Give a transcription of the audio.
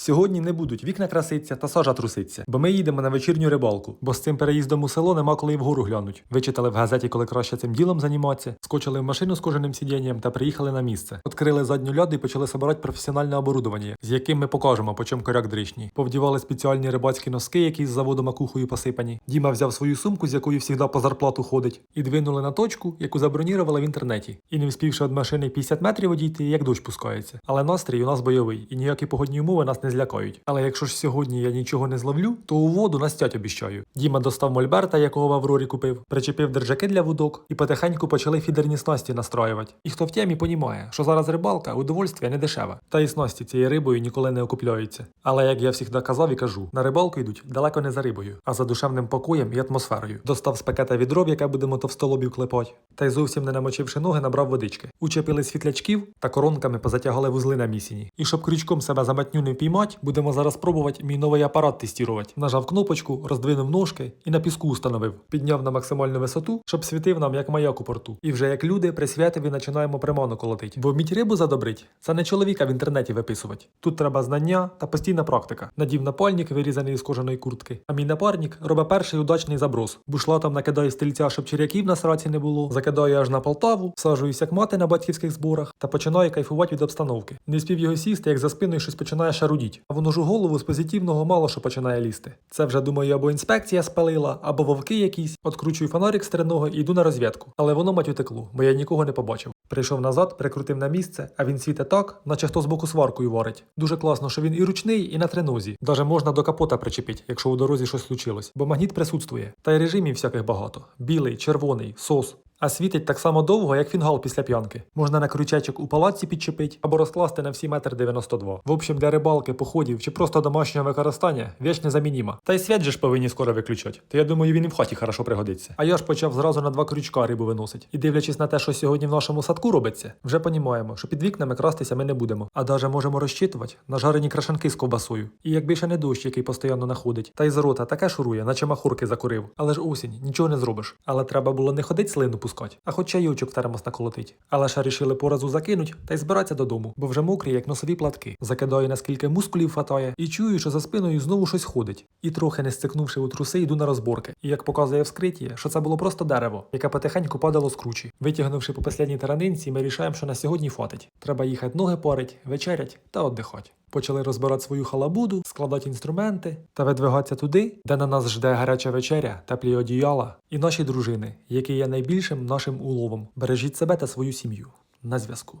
Сьогодні не будуть вікна краситься та сажа труситься, бо ми їдемо на вечірню рибалку, бо з цим переїздом у село нема коли й вгору глянуть. Вичитали в газеті, коли краще цим ділом займатися, скочили в машину з кожаним сидінням та приїхали на місце. Відкрили задню ляду і почали собирати професіональне оборудовання, з яким ми покажемо, по чому коряк дришній. Повдівали спеціальні рибацькі носки, які з заводу макухою посипані. Діма взяв свою сумку, з якою завжди по зарплату ходить, і двинули на точку, яку забронірували в інтернеті. І не вспівши від машини 50 метрів одійти, як дощ пускається. Але настрій у нас бойовий, і ніякі погодні умови нас не злякають. Але якщо ж сьогодні я нічого не зловлю, то у воду настять обіщаю. Діма достав мольберта, якого в Аврорі купив, причепив держаки для вудок і потихеньку почали фідерні снасті настроювати. І хто в темі понімає, що зараз рибалка удовольствие не дешеве. Та і снасті цією рибою ніколи не окупляються. Але як я завжди казав і кажу, на рибалку йдуть далеко не за рибою, а за душевним покоєм і атмосферою. Достав з пакета відро, в яке будемо товстолобів клепать, та й зовсім не намочивши ноги, набрав водички. Учепили світлячків та коронками позатягали вузли на місіні. І щоб крючком себе за матню не впіймать, будемо зараз пробувати мій новий апарат тестувати. Нажав кнопочку, роздвинув ножки і на піску установив. Підняв на максимальну висоту, щоб світив нам як маяк у порту. І вже як люди при святові починаємо приману колотить. Бо вміть рибу задобрить це не чоловіка в інтернеті виписувати. Тут треба знання та постійна практика. Надів напальник, вирізаний із кожаної куртки. А мій напарник робить перший удачний заброс. Бушлатом накидає стрільця, щоб черяків на сраці не було. Закидаю аж на Полтаву, всаджуюсь як мати на батьківських зборах та починаю кайфувати від обстановки. Не спів його сісти, як за спиною щось починає шарудіть. А воно ж у голову з позитивного мало що починає лізти. Це вже думаю, або інспекція спалила, або вовки якісь. Откручую фонарик стрельного і йду на розвідку. Але воно мать утекло, бо я нікого не побачив. Прийшов назад, прикрутив на місце, а він світе так, наче хто з боку сваркою варить. Дуже класно, що він і ручний, і на тренозі. Даже можна до капота причепити, якщо у дорозі щось случилось, бо магніт присутствує. Та й режимів всяких багато: білий, червоний, сос. А світить так само довго, як фінгал після п'янки. Можна на крючечок у палаці підчепить або розкласти на всі метр 92. В общем, для рибалки, походів чи просто домашнього використання віч незамініма. Та й свят же ж повинні скоро виключати. То я думаю, він і в хаті хорошо пригодиться. А я ж почав зразу на два крючка рибу виносить. І дивлячись на те, що сьогодні в нашому садку робиться, вже понімаємо, що під вікнами крастися ми не будемо. А даже можемо розчитувати на жарені крашанки з ковбасою. І якби ще не дощ, який постійно находить, та й з рота таке шурує, наче махорки закурив. Але ж осінь, нічого не зробиш. Але треба було не ходить слину пускать, а хоч чайочок в термос наколотить. Але ще рішили поразу закинуть та й збиратися додому, бо вже мокрі, як носові платки. Закидаю, наскільки мускулів хватає, і чую, що за спиною знову щось ходить. І трохи не стикнувши у труси, йду на розборки. І як показує вскриття, що це було просто дерево, яке потихеньку падало з кручі. Витягнувши по послідній таранинці, ми рішаємо, що на сьогодні хватить. Треба їхати ноги парить, вечерять та віддихати. Почали розбирати свою халабуду, складати інструменти та видвигатися туди, де на нас жде гаряча вечеря, теплі одіяла і наші дружини, які є найбільшим нашим уловом. Бережіть себе та свою сім'ю. На зв'язку.